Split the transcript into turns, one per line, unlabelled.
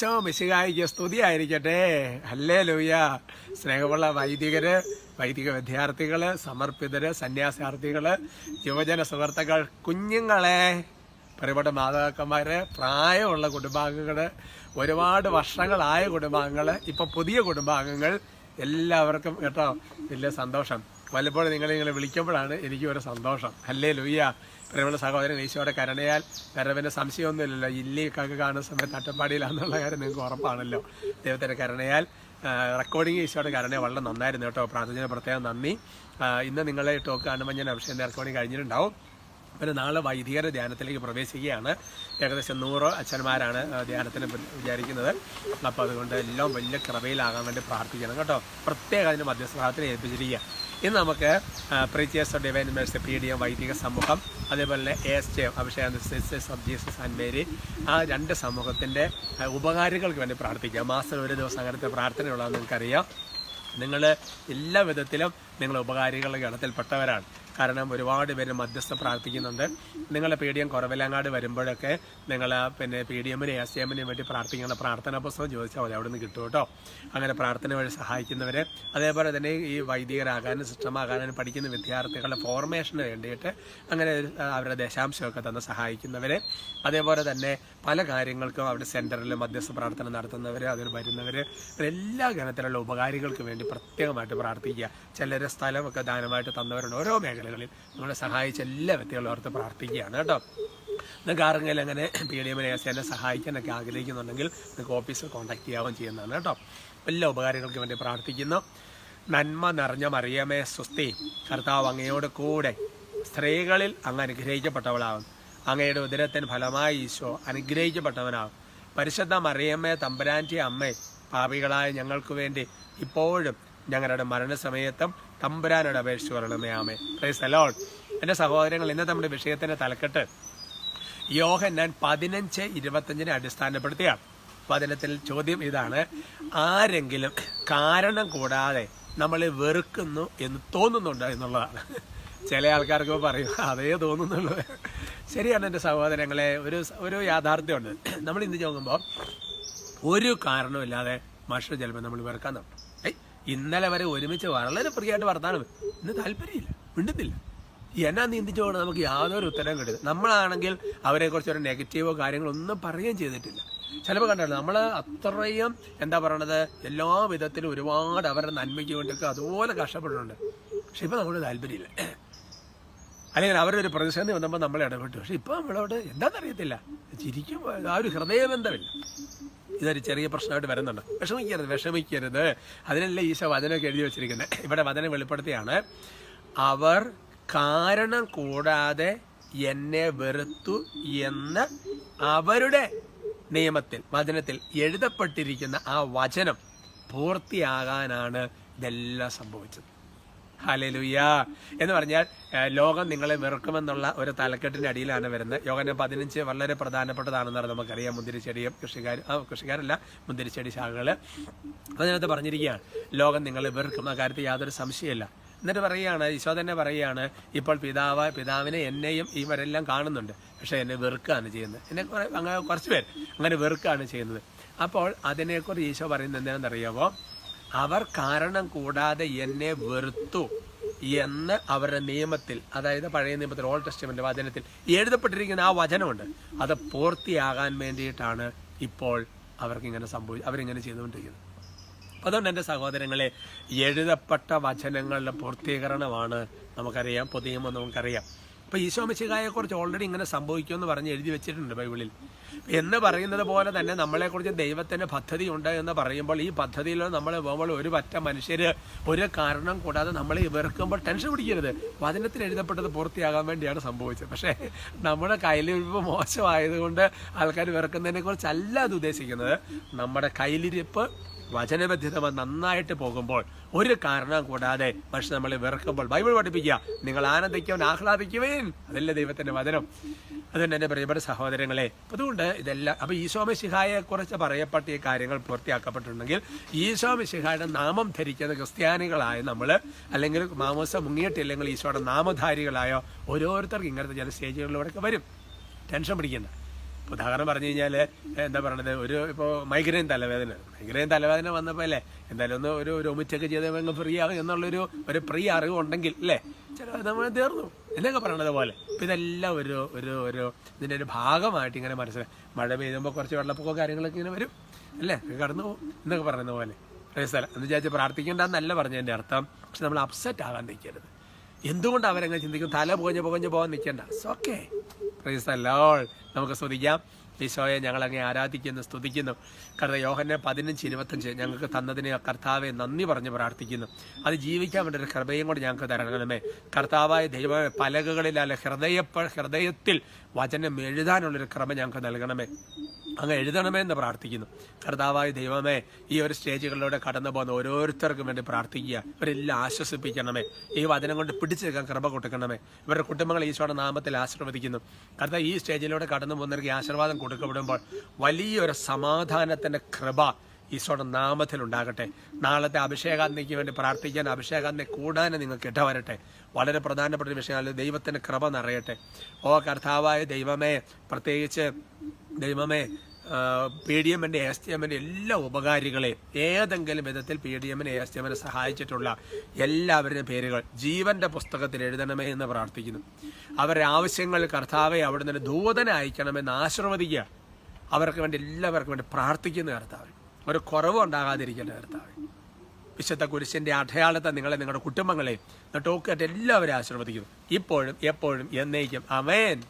ചോ മിശികായിക്ക് സ്തുതിയായിരിക്കട്ടെ. അല്ലേ ലൂയ സ്നേഹമുള്ള വൈദികര് വൈദിക വിദ്യാർത്ഥികൾ സമർപ്പിതര് സന്യാസാർത്ഥികൾ യുവജന സുഹൃത്തുക്കൾ കുഞ്ഞുങ്ങളെ പ്രിയപ്പെട്ട മാതാക്കന്മാര് പ്രായമുള്ള കുടുംബാംഗങ്ങൾ ഒരുപാട് വർഷങ്ങളായ കുടുംബാംഗങ്ങൾ ഇപ്പൊ പുതിയ കുടുംബാംഗങ്ങൾ എല്ലാവർക്കും കേട്ടോ വലിയ സന്തോഷം. പലപ്പോഴും നിങ്ങൾ ഇങ്ങനെ വിളിക്കുമ്പോഴാണ് എനിക്ക് ഒരു സന്തോഷം. അല്ലേ ലൂയ്യ പ്രിയമുള്ള സഹോദരൻ ഈശോയുടെ കരുണയാൽ പിന്നെ സംശയമൊന്നുമില്ലല്ലോ. ഇല്ലിയൊക്കെ കാണുന്ന സമയത്ത് അട്ടപ്പാടിയിലാണെന്നുള്ള കാര്യം നിങ്ങൾക്ക് ഉറപ്പാണല്ലോ. ദൈവത്തിന്റെ കരുണയാൽ റെക്കോർഡിങ് ഈശോയുടെ കരുണ വളരെ നന്നായിരുന്നു കേട്ടോ. പ്രാർത്ഥന പ്രത്യേകം നന്ദി. ഇന്ന് നിങ്ങളെ ടോക്ക് കാണുമ്പോൾ ഞാൻ അഭിഷേകം റെക്കോർഡിങ് കഴിഞ്ഞിട്ടുണ്ടാവും. പിന്നെ നാളെ വൈദികരുടെ ധ്യാനത്തിലേക്ക് പ്രവേശിക്കുകയാണ്. ഏകദേശം നൂറ് അച്ഛന്മാരാണ് ധ്യാനത്തിന് വിചാരിക്കുന്നത്. അപ്പോൾ അതുകൊണ്ട് എല്ലാം വലിയ കൃപയിലാകാൻ വേണ്ടി പ്രാർത്ഥിക്കണം കേട്ടോ. പ്രത്യേകം അതിന് മധ്യസ്ഥാനത്തിന് ഏൽപ്പിച്ചിരിക്കുക ഇന്ന് നമുക്ക് preachers of divine mercy P D M വൈദിക സമൂഹം അതേപോലെ എസ് ജെ അഭിഷേകം sisters of Jesus and Mary ആ രണ്ട് സമൂഹത്തിന്റെ ഉപകാരികൾക്ക് വേണ്ടി പ്രാർത്ഥിക്കാം. മാസം ഒരു ദിവസം അങ്ങനത്തെ പ്രാർത്ഥനയുള്ളതെന്ന് നിങ്ങൾക്കറിയാം. നിങ്ങൾ എല്ലാ വിധത്തിലും നിങ്ങൾ ഉപകാരികളുടെ ഗണത്തിൽപ്പെട്ടവരാണ്. കാരണം ഒരുപാട് പേര് മധ്യസ്ഥ പ്രാർത്ഥിക്കുന്നുണ്ട്. നിങ്ങളെ പി ഡി എം കുറവിലങ്ങാട് വരുമ്പോഴൊക്കെ നിങ്ങൾ പിന്നെ പി ഡി എമ്മിനെ എസ് ഡി എമ്മിനും വേണ്ടി പ്രാർത്ഥിക്കുന്ന പ്രാർത്ഥനാ പുസ്തകം ചോദിച്ചാൽ മതി അവിടെ നിന്ന് കിട്ടും കേട്ടോ. അങ്ങനെ പ്രാർത്ഥന വഴി സഹായിക്കുന്നവർ അതേപോലെ തന്നെ ഈ വൈദികരാകാനും സിസ്റ്റമാകാനും പഠിക്കുന്ന വിദ്യാർത്ഥികളുടെ ഫോർമേഷന് വേണ്ടിയിട്ട് അങ്ങനെ അവരുടെ ദശാംശമൊക്കെ തന്ന് സഹായിക്കുന്നവർ അതേപോലെ തന്നെ പല കാര്യങ്ങൾക്കും അവിടെ സെന്ററിൽ മധ്യസ്ഥ പ്രാർത്ഥന നടത്തുന്നവർ അതിൽ വരുന്നവർ എല്ലാ ഗണത്തിലുള്ള ഉപകാരികൾക്ക് വേണ്ടി പ്രത്യേകമായിട്ട് പ്രാർത്ഥിക്കുക. ചിലരെ സ്ഥലമൊക്കെ ദാനമായിട്ട് തന്നവരുണ്ട് ഓരോ മേഖലകളിൽ നമ്മളെ സഹായിച്ച എല്ലാ വ്യക്തികളും ഓർത്ത് പ്രാർത്ഥിക്കുകയാണ് കേട്ടോ. നിങ്ങൾക്ക് ആരെങ്കിലും അങ്ങനെ പി ഡി എമ്മിനെ എന്നെ സഹായിക്കാനൊക്കെ ആഗ്രഹിക്കുന്നുണ്ടെങ്കിൽ നിങ്ങൾക്ക് ഓഫീസിൽ കോൺടാക്ട് ചെയ്യാവും ചെയ്യുന്നതാണ് കേട്ടോ. എല്ലാ ഉപകാരങ്ങൾക്കും വേണ്ടി പ്രാർത്ഥിക്കുന്നു. നന്മ നിറഞ്ഞ മറിയമേ സ്വസ്തി. കർത്താവ് അങ്ങയോട് കൂടെ സ്ത്രീകളിൽ അങ്ങ് അനുഗ്രഹിക്കപ്പെട്ടവളാകും. അങ്ങയുടെ ഉദരത്തിന് ഫലമായി ഈശോ അനുഗ്രഹിക്കപ്പെട്ടവനാകും. പരിശുദ്ധ മറിയമ്മേ തമ്പുരാന്റെ അമ്മേ പാപികളായ ഞങ്ങൾക്ക് വേണ്ടി ഇപ്പോഴും ഞങ്ങളുടെ മരണസമയത്തും തമ്പുരാനോട് അപേക്ഷിച്ച് ആമേ പ്രൈസ് അലോൺ എന്റെ സഹോദരങ്ങൾ ഇന്നത്തെ നമ്മുടെ വിഷയത്തിന്റെ തലക്കെട്ട് യോഹൻ ഞാൻ പതിനഞ്ച് ഇരുപത്തഞ്ചിനെ അടിസ്ഥാനപ്പെടുത്തിയാണ്. വചനത്തിൽ ചോദ്യം ഇതാണ് ആരെങ്കിലും കാരണം കൂടാതെ നമ്മളെ വെറുക്കുന്നു എന്ന് തോന്നുന്നുണ്ട്? എന്നുള്ളതാണ്. ചില ആൾക്കാർക്ക് പറയും അതേ തോന്നുന്നുള്ളൂ. ശരിയാണ് എന്റെ സഹോദരങ്ങളെ ഒരു ഒരു യാഥാർത്ഥ്യമുണ്ട്. നമ്മൾ ഇന്ന് നോക്കുമ്പോൾ ഒരു കാരണമില്ലാതെ മനുഷ്യർ ചിലപ്പോൾ നമ്മൾ വെറുക്കാൻ ഏയ് ഇന്നലെ വരെ ഒരുമിച്ച് വളരെ ഫ്രീയായിട്ട് വർത്താനം. ഇന്ന് താല്പര്യമില്ല മിണ്ടുന്നില്ല. എന്നാ നീന്തിച്ചോണ്ട് നമുക്ക് യാതൊരു ഉത്തരവും കിട്ടില്ല നമ്മളാണെങ്കിൽ അവരെ കുറിച്ച് ഒരു നെഗറ്റീവോ കാര്യങ്ങളോ ഒന്നും പറയുകയും ചെയ്തിട്ടില്ല. ചിലപ്പോൾ കണ്ടല്ലോ നമ്മൾ അത്രയും എന്താ പറയണത്? എല്ലാ വിധത്തിലും ഒരുപാട് അവരുടെ നന്മയ്ക്ക് വേണ്ടിയൊക്കെ അതുപോലെ കഷ്ടപ്പെട്ടിട്ടുണ്ട് പക്ഷെ ഇപ്പൊ നമ്മളോട് താല്പര്യമില്ല. അല്ലെങ്കിൽ ഒരു പ്രതിസന്ധി വന്നപ്പോൾ നമ്മളെ ഇടപെട്ടു. പക്ഷെ ഇപ്പൊ നമ്മളോട് എന്താണെന്നറിയത്തില്ല. ചിരിക്കും ആ ഒരു ഹൃദയബന്ധമില്ല. ഇതൊരു ചെറിയ പ്രശ്നമായിട്ട് വരുന്നുണ്ട്. വിഷമിക്കരുത് വിഷമിക്കരുത്. അതിനല്ലേ ഈശ വചനമൊക്കെ എഴുതി വെച്ചിരിക്കുന്നത് ഇവിടെ വചനം വെളിപ്പെടുത്തിയാണ്. അവർ കാരണം കൂടാതെ എന്നെ വെറുത്തു എന്ന് അവരുടെ നിയമത്തിൽ വചനത്തിൽ എഴുതപ്പെട്ടിരിക്കുന്ന ആ വചനം പൂർത്തിയാകാനാണ് ഇതെല്ലാം സംഭവിച്ചത്. ഹലലുയ എന്ന് പറഞ്ഞാൽ ലോകം നിങ്ങളെ വെറുക്കുമെന്നുള്ള ഒരു തലക്കെട്ടിന്റെ അടിയിലാണ് വരുന്നത്. യോഗന പതിനഞ്ച് വളരെ പ്രധാനപ്പെട്ടതാണെന്നാണ് നമുക്കറിയാം. മുന്തിരിച്ചെടിയും കൃഷിക്കാർ ആ കൃഷിക്കാരല്ല മുന്തിരിച്ചെടി ശാഖകൾ അതിനകത്ത് പറഞ്ഞിരിക്കുകയാണ്. ലോകം നിങ്ങളെ വെറുക്കും. ആ കാര്യത്തിൽ യാതൊരു സംശയമില്ല എന്നിട്ട് പറയുകയാണ് ഈശോ തന്നെ പറയുകയാണ് ഇപ്പോൾ പിതാവ് പിതാവിനെ എന്നെയും ഇവരെല്ലാം കാണുന്നുണ്ട്. പക്ഷേ എന്നെ വെറുക്കുകയാണ് ചെയ്യുന്നത്. എന്നെ അങ്ങനെ കുറച്ച് പേർ അങ്ങനെ വെറുക്കുകയാണ് ചെയ്യുന്നത്. അപ്പോൾ അതിനെക്കുറിച്ച് ഈശോ പറയുന്നത് എന്താണെന്നറിയാമോ അവർ കാരണം കൂടാതെ എന്നെ വെറുത്തു എന്ന് അവരുടെ നിയമത്തിൽ അതായത് പഴയ നിയമത്തിൽ ഓൾഡ് ടെസ്റ്റ്മെന്റ് വചനത്തിൽ എഴുതപ്പെട്ടിരിക്കുന്ന ആ വചനമുണ്ട്. അത് പൂർത്തിയാകാൻ വേണ്ടിയിട്ടാണ് ഇപ്പോൾ അവർക്ക് ഇങ്ങനെ സംഭവി അവരിങ്ങനെ ചെയ്തുകൊണ്ടിരിക്കുന്നത്. അതുകൊണ്ട് എന്റെ സഹോദരങ്ങളെ എഴുതപ്പെട്ട വചനങ്ങളുടെ പൂർത്തീകരണമാണ് നമുക്കറിയാം പുതിയ നമുക്കറിയാം. അപ്പൊ ഈശോ മിശിഹായെ കുറിച്ച് ഓൾറെഡി ഇങ്ങനെ സംഭവിക്കുമെന്ന് പറഞ്ഞ് എഴുതി വെച്ചിട്ടുണ്ട് ബൈബിളിൽ. എന്ന് പറയുന്നത് പോലെ തന്നെ നമ്മളെക്കുറിച്ച് ദൈവത്തിന്റെ പദ്ധതി ഉണ്ട് എന്ന് പറയുമ്പോൾ ഈ പദ്ധതിയിൽ നമ്മൾ പോകുമ്പോൾ ഒരു പറ്റ മനുഷ്യര് ഒരു കാരണം കൂടാതെ നമ്മളെ വെറുക്കുമ്പോൾ ടെൻഷൻ പിടിക്കരുത്. വചനത്തിൽ എഴുതപ്പെട്ടത് പൂർത്തിയാകാൻ വേണ്ടിയാണ് സംഭവിച്ചത്. പക്ഷേ നമ്മുടെ കയ്യിലിരിപ്പ് മോശമായതുകൊണ്ട് ആൾക്കാർ വെറുക്കുന്നതിനെ കുറിച്ചല്ല അത് ഉദ്ദേശിക്കുന്നത്. നമ്മുടെ കയ്യിലിരിപ്പ് വചനബദ്ധിതമ നന്നായിട്ട് പോകുമ്പോൾ ഒരു കാരണം കൂടാതെ പക്ഷെ നമ്മൾ വെറുക്കുമ്പോൾ ബൈബിൾ പഠിപ്പിക്കുക. നിങ്ങൾ ആനന്ദിക്കുവാൻ ആഹ്ലാദിക്കുവേൻ. അതല്ലേ ദൈവത്തിന്റെ വചനം. അതുകൊണ്ട് എന്റെ പ്രിയപ്പെട്ട സഹോദരങ്ങളെ അതുകൊണ്ട് ഇതെല്ലാം അപ്പൊ ഈശോമിശിഹായെ കുറിച്ച് പറയപ്പെട്ട ഈ കാര്യങ്ങൾ പൂർത്തിയാക്കപ്പെട്ടിട്ടുണ്ടെങ്കിൽ ഈശോമിശിഹായുടെ നാമം ധരിക്കുന്ന ക്രിസ്ത്യാനികളായ നമ്മൾ അല്ലെങ്കിൽ മാമോസ മുങ്ങിയിട്ടില്ലെങ്കിൽ ഈശോയുടെ നാമധാരികളായോ ഓരോരുത്തർക്കും ഇങ്ങനത്തെ ചില വരും. ടെൻഷൻ പിടിക്കണ്ട. ഉദാഹരണം പറഞ്ഞു കഴിഞ്ഞാൽ എന്താ പറയണത് ഒരു ഇപ്പോൾ മൈഗ്രെയിൻ തലവേദന. മൈഗ്രെയിൻ തലവേദന വന്നപ്പോൾ അല്ലേ എന്തായാലും ഒന്ന് ഒരു ഒമിറ്റൊക്കെ ചെയ്ത് ഫ്രീ ആകും എന്നുള്ളൊരു ഒരു പ്രീ അറിവ് ഉണ്ടെങ്കിൽ അല്ലേ ചില നമ്മൾ തീർന്നു. എന്നൊക്കെ പറയണത് പോലെ. ഇപ്പം ഇതെല്ലാം ഒരു ഒരു ഒരു ഇതിന്റെ ഒരു ഭാഗമായിട്ട് ഇങ്ങനെ മനസ്സിലായി മഴ പെയ്യുമ്പോൾ കുറച്ച് വെള്ളപ്പൊക്കമോ കാര്യങ്ങളൊക്കെ ഇങ്ങനെ വരും അല്ലേ? കടന്നു പോകും എന്നൊക്കെ പറയുന്ന പോലെ. സ്ഥലം. എന്ന് വിചാരിച്ച് പ്രാർത്ഥിക്കേണ്ടെന്നല്ല പറഞ്ഞതിന്റെ അർത്ഥം. പക്ഷെ നമ്മൾ അപ്സെറ്റ് ആകാൻ നിൽക്കരുത്. എന്തുകൊണ്ട് അവരങ്ങനെ ചിന്തിക്കും? തല പുകഞ്ഞ് പുകഞ്ഞ് പോകാൻ നിൽക്കണ്ട. ഓക്കെ ലോൾ നമുക്ക് സ്തുതിക്കാം. ഈശോയെ ഞങ്ങൾ അങ്ങേ ആരാധിക്കുന്നു സ്തുതിക്കുന്നു. കർത്താവ് യോഹന്നെ പതിനഞ്ച് ഇരുപത്തഞ്ച് ഞങ്ങൾക്ക് തന്നതിന് കർത്താവെ നന്ദി പറഞ്ഞ് പ്രാർത്ഥിക്കുന്നു. അത് ജീവിക്കാൻ വേണ്ടി ഒരു കൃപയും കൂടി ഞങ്ങൾക്ക് തരണമേ. കർത്താവായ ദൈവമേ പലകകളിലല്ല ഹൃദയ ഹൃദയത്തിൽ വചനം എഴുതാനുള്ളൊരു ക്രമം ഞങ്ങൾക്ക് നൽകണമേ. അങ്ങ് എഴുതണമേ എന്ന് പ്രാർത്ഥിക്കുന്നു. കർത്താവായ ദൈവമേ ഈ ഒരു സ്റ്റേജുകളിലൂടെ കടന്നു പോകുന്ന ഓരോരുത്തർക്കും വേണ്ടി പ്രാർത്ഥിക്കുക. ഇവരെല്ലാം ആശ്വസിപ്പിക്കണമേ. ഈ വചനം കൊണ്ട് പിടിച്ചെടുക്കാൻ കൃപ കൊടുക്കണമേ ഇവരുടെ കുടുംബങ്ങൾ ഈശോയുടെ നാമത്തിൽ ആശീർവദിക്കുന്നു. കർത്താവ് ഈ സ്റ്റേജിലൂടെ കടന്നു പോകുന്നവർക്ക് ആശീർവാദം കൊടുക്കപ്പെടുമ്പോൾ വലിയൊരു സമാധാനത്തിന്റെ കൃപ ഈശോയുടെ നാമത്തിൽ ഉണ്ടാകട്ടെ. നാളത്തെ അഭിഷേകാത്മയ്ക്ക് വേണ്ടി പ്രാർത്ഥിക്കാൻ അഭിഷേകാത്മയെ കൂടാൻ നിങ്ങൾക്ക് ഇടവരട്ടെ. വളരെ പ്രധാനപ്പെട്ട ഒരു വിഷയമാണ് ദൈവത്തിന്റെ കൃപ നിറയട്ടെ. ഓ കർത്താവായ ദൈവമേ പ്രത്യേകിച്ച് ദൈവമേ പി ഡി എമ്മിന്റെ എസ് ടി എമ്മിന്റെ എല്ലാ ഉപകാരികളെയും ഏതെങ്കിലും വിധത്തിൽ പി ഡി എമ്മിനെ എസ് ടി എമ്മിനെ സഹായിച്ചിട്ടുള്ള എല്ലാവരുടെയും പേരുകൾ ജീവന്റെ പുസ്തകത്തിൽ എഴുതണമേ എന്ന് പ്രാർത്ഥിക്കുന്നു. അവരുടെ ആവശ്യങ്ങൾ കർത്താവെ അവിടെ നിന്ന് ദൂതനെ അയക്കണമെന്ന് ആശീർവദിക്കുക. അവർക്ക് വേണ്ടി എല്ലാവർക്കും വേണ്ടി പ്രാർത്ഥിക്കുന്ന കർത്താവ്. ഒരു കുറവും ഉണ്ടാകാതിരിക്കേണ്ട കർത്താവ്. വിശുദ്ധ കുരിശിന്റെ അടയാളത്തെ നിങ്ങളെ നിങ്ങളുടെ കുടുംബങ്ങളെ ടോക്കായിട്ട് എല്ലാവരും ആശീർവദിക്കുന്നു. ഇപ്പോഴും എപ്പോഴും എന്നേക്കും. അമേൻ